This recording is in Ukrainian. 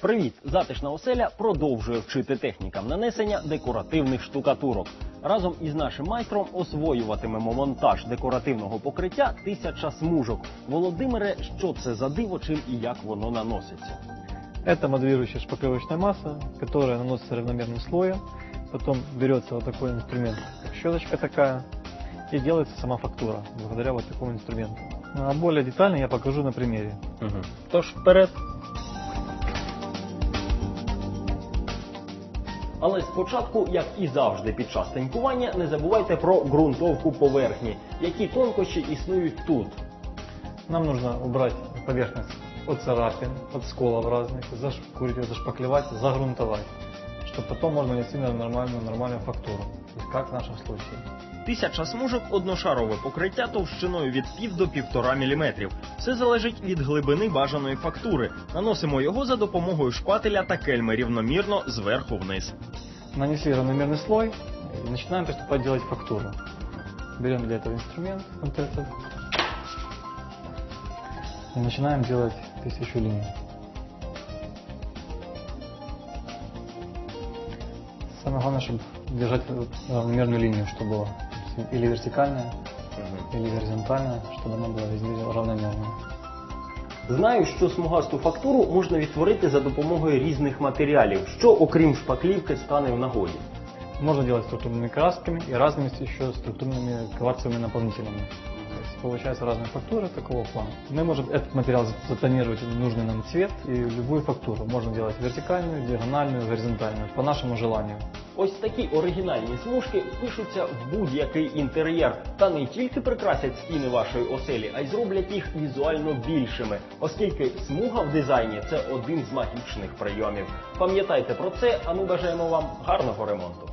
Привіт! Затишна оселя продовжує вчити технікам нанесення декоративних штукатурок. Разом із нашим майстром освоюватимемо монтаж декоративного покриття тисяча смужок. Володимире, що це за диво, чим і як воно наноситься? Это моделирующая шпаклевочная масса, которая наносится равномерным слоем. Потом берется вот такой инструмент, как щеточка такая, и делается сама фактура благодаря вот такому инструменту. А более детально я покажу на примере. Угу. Тож вперед. Але спочатку, як і завжди під час тинькування не забувайте про ґрунтовку поверхні, які тонкощі існують тут. Нам нужно убрать поверхность от царапин, от сколов разных, зашкурить ее, зашпаклевать, загрунтовать, чтобы потом можно нанести на нормальную, нормальную фактуру. То есть как в нашем случае. Тисяча смужок одношарове покриття товщиною від пів до півтора міліметрів. Все залежить від глибини бажаної фактури. Наносимо його за допомогою шпателя та кельми рівномірно зверху вниз. Нанесли равномерный слой и начинаем приступать делать фактуру. Берем для этого инструмент, вот этот, и начинаем делать тысячу линий. Самое главное, чтобы держать вот равномерную линию, чтобы была То есть или вертикальная, или горизонтальная, чтобы она была везде равномерная. Знаю, що смугасту фактуру можна відтворити за допомогою різних матеріалів, що окрім шпаклівки стане в нагоді. Можно делать структурными красками и разными еще структурными кварцевыми наполнителями. То есть получается разные фактуры такого плана. Мы можем этот материал затонировать в нужный нам цвет и любую фактуру. Можно делать вертикальную, диагональную, горизонтальную, по нашему желанию. Ось такі оригінальні смужки впишуться в будь-який інтер'єр та не тільки прикрасять стіни вашої оселі, а й зроблять їх візуально більшими, оскільки смуга в дизайні це один з магічних прийомів. Пам'ятайте про це, а ми бажаємо вам гарного ремонту.